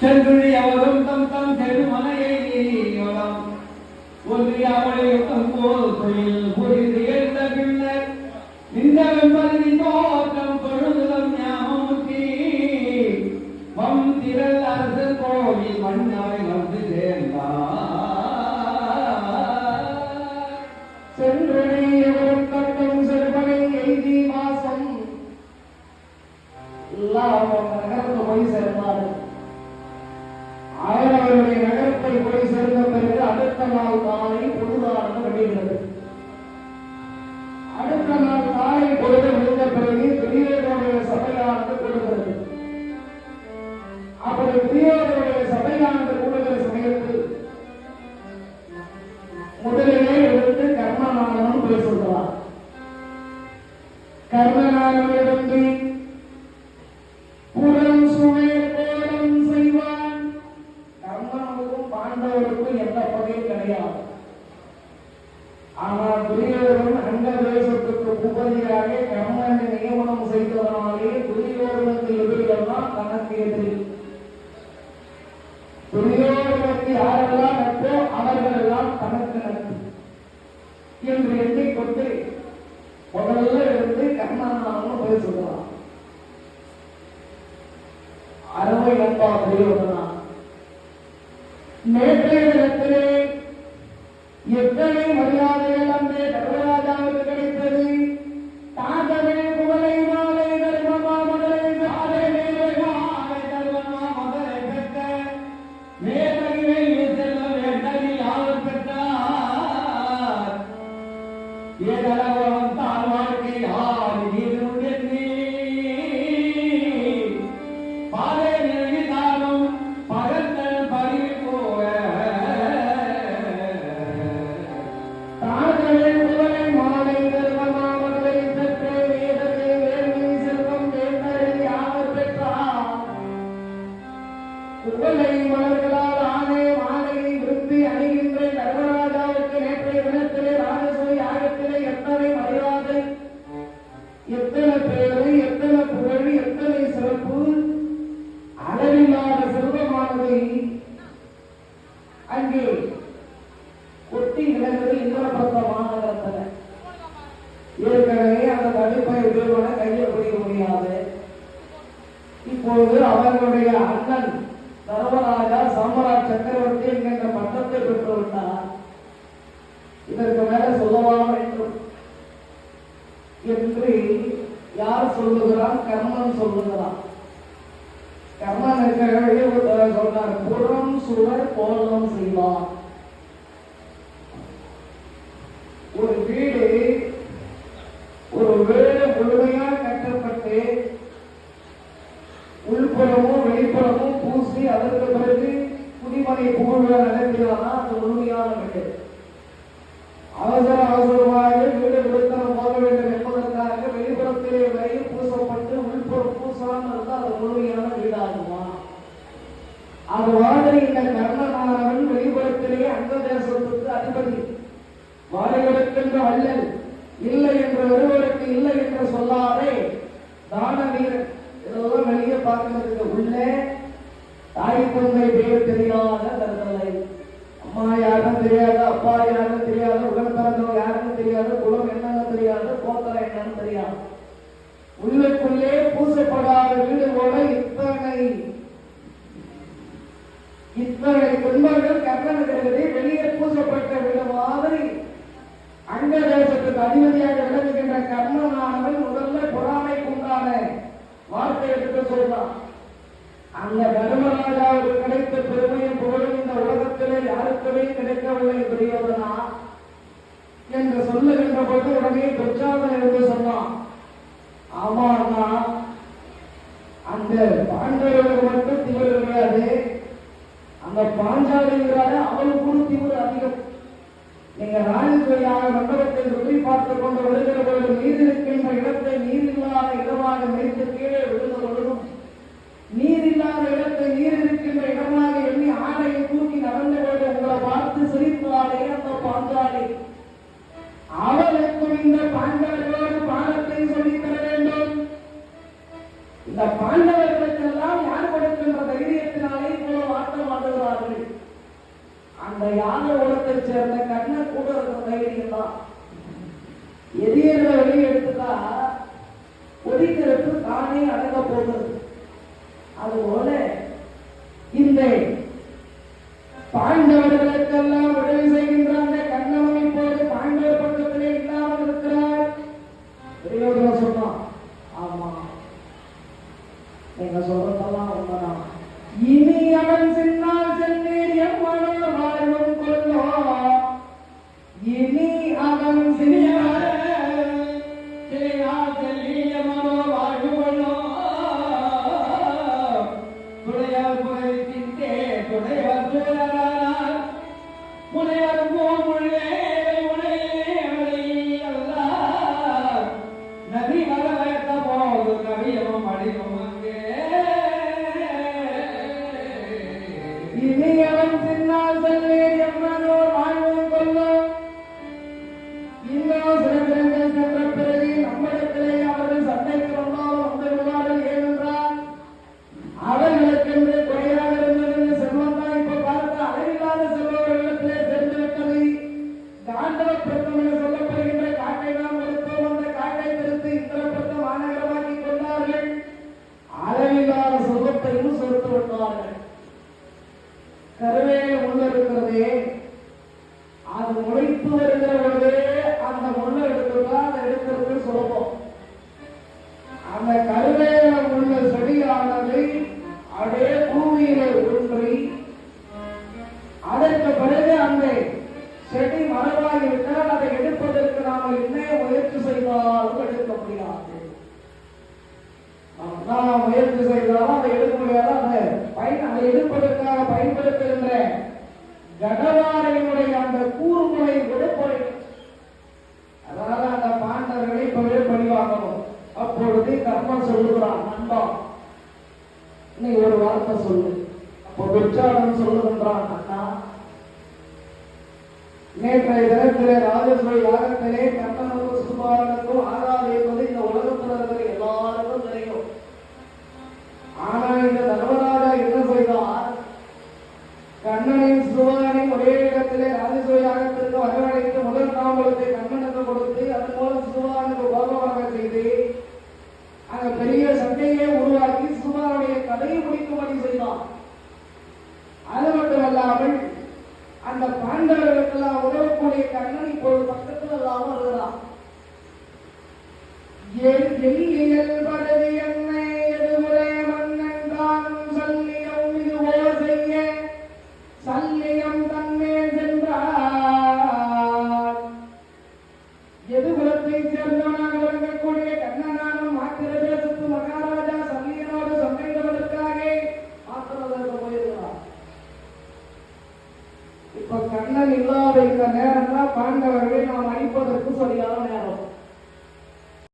சென்றுழி அவரும் தம் தம் செருமனையை நீயோலம் ஒன்றி அவளையும் போல் தொழில் புரிந்து எழுந்த பின்னர் இந்த வெம்பதி கர்மநாதன் எடுத்து புறம் சுவை செய்வான். கர்ணனுக்கும் பாண்டவருக்கும் எந்த பகையும் கிடையாது. ஆனால் துரியோதனன் அங்க தேசத்துக்கு உபதியாக கர்ணனை நியமனம் செய்ததனாலே துரியோதனுக்கு எதிரிகள்லாம் தனக்கு எதிரி. துரியோதனுக்கு யாரெல்லாம் நட்போ அவர்கள் எல்லாம் தனக்கு நட்பு என்று எண்ணிக்கொண்டு நேற்றைய தினத்திலே எத்தனை மரியாதைகள் அந்த தர்மராஜாவுக்கு கிடைத்தது தாகவே குவலை மாலை தர்மமா மகளை சாலை மேலே மாலை தர்மமா மகளை பெற்ற மேலகிலே செல்வம் வேண்டலில் யாவர் பெற்றார். ஏதளவன் சொல்லுகிறான் கர்மன் சொல்லுகிறான் கர்ணன் இருக்கிற சொல்றார் புறம் சுவர் கோலம் செய்வான் ஒரு வீடு ஒரு வீடு முழுமையா கட்டப்பட்டு உள்புறமும் வெளிப்புறமும் பூசி அதற்கு பிறகு குடிமனை புகழ்விழா நடத்தினானா அது முழுமையான வீடு அவசர அவசரமாக வீடு விடுத்தனம் போக வேண்டும் என்பதற்காக வெளிப்புறத்திலே வரை பூசப்பட்டு உள்புறம் பூசாமல் இருந்தால் அது முழுமையான வீடாகுமா அது மாதிரி இந்த கர்ணனானவன் வெளிப்புறத்திலே அந்த தேசத்துக்கு அதிபதி வாழைகளுக்கென்ற வள்ளல் இல்லை என்று ஒருவருக்கு இல்லை என்று சொல்லாதே. தான வீரன் இதெல்லாம் வெளியே பார்க்கிறதுக்கு உள்ளே. தாய் தந்தை பேர் தெரியாத தருதலை அம்மா யாரும் தெரியாது அப்பா யாரும் தெரியாது உடன் பிறந்தவங்க யாருன்னு தெரியாது குலம் என்னன்னு தெரியாது கோத்தரம் என்னன்னு தெரியாது. உள்ளுக்குள்ளே பூசப்படாத வீடு போல இத்தனை. இத்தனை துன்பங்கள் கர்ணன் இருக்குது வெளியே பூசப்பட்ட வீடு மாதிரி. அங்க தேசத்துக்கு அதிபதியாக விளங்குகின்ற கர்ணனானவன் முதல்ல பொறாமைக்கு உண்டான வார்த்தை எடுத்து சொல்றான். அந்த தர்மராஜாவுக்கு கிடைத்த பெருமையும் புகழும் இந்த உலகத்திலே யாருக்குமே கிடைக்கவில்லை பெரியவனா. என்று சொல்லுகின்ற போது உடனே பிரச்சாரம் என்று சொன்னான் ஆமா அண்ணா அந்த பாண்டவர்களுக்கு மட்டும் திவர் கிடையாது. அந்த பாஞ்சாலிங்கிறால அவளுக்கு திவர் அதிகம். நீங்க ராஜதுறையாக மண்டபத்தை சுற்றி பார்த்துக் கொண்டு வருகிற பொழுது நீர் இருக்கின்ற இடத்தை நீர் இல்லாத இடமாக நினைத்து கீழே விழுந்து கொள்ளும் நீர் இல்லாத இடத்தை நீர் இருக்கின்ற இடமாக எண்ணி ஆடையை தூக்கி நடந்த போது உங்களை பார்த்து சிரித்தாலே அந்த பாஞ்சாலி. அவளுக்கு இந்த பாண்டவர்களோடு பாடத்தை சொல்லித் தர வேண்டும். இந்த பாண்டவர்களுக்கெல்லாம் யார் கொடுக்கின்ற தைரியத்தினாலே இவ்வளவு ஆட்டம் ஆடுகிறார்கள்? அந்த யானை உலகத்தை சேர்ந்த கண்ணை கூட இருக்கிற தைரியம் தான் எதிரிகளை வெளியே எடுத்துட்டா தானே அடங்க போகுது. அதுபோல இந்த இனி அவன் சின்னால் இனி கருவேல உள்ள இருக்கிறதே அது முளைத்து வருகிற அந்த முள்ளை எடுத்துட்டா அதை எடுக்கிறது சுலபம் அந்த கருவேல உள்ள செடியானது அப்படியே பூமியில ஊன்றி அதற்கு பிறகு அந்த செடி மரபாகி அதை எடுப்பதற்கு நாம என்ன முயற்சி செய்தாலும் எடுக்க முடியாது. நாம் முயற்சி செய்தாலும் அதை எடுக்க முடியாது அந்த பயன் அதை எடுப்பதற்காக பயன்படுத்துகின்ற கடவாரையினுடைய அந்த கூறுமுறை விடுபொறை அதாவது அந்த பாண்டவர்களை இப்பவே பழிவாங்கணும் அப்பொழுது கர்மன் சொல்லுகிறான் நண்பம் நீ ஒரு வார்த்தை சொல்லு. அப்போ துச்சாதன் சொல்லுகின்றான் அண்ணா நேற்றைய தினத்திலே ராஜசுவை யாகத்திலே கண்ணனுக்கும் சுபாரனுக்கும் ஆக அந்த பாண்டவர்களுக்கெல்லாம் உதவக்கூடிய கண்ணன் இப்போது பக்கத்தில் இல்லாமல் இருக்கிறான் என் எல்லியல் பரவியன்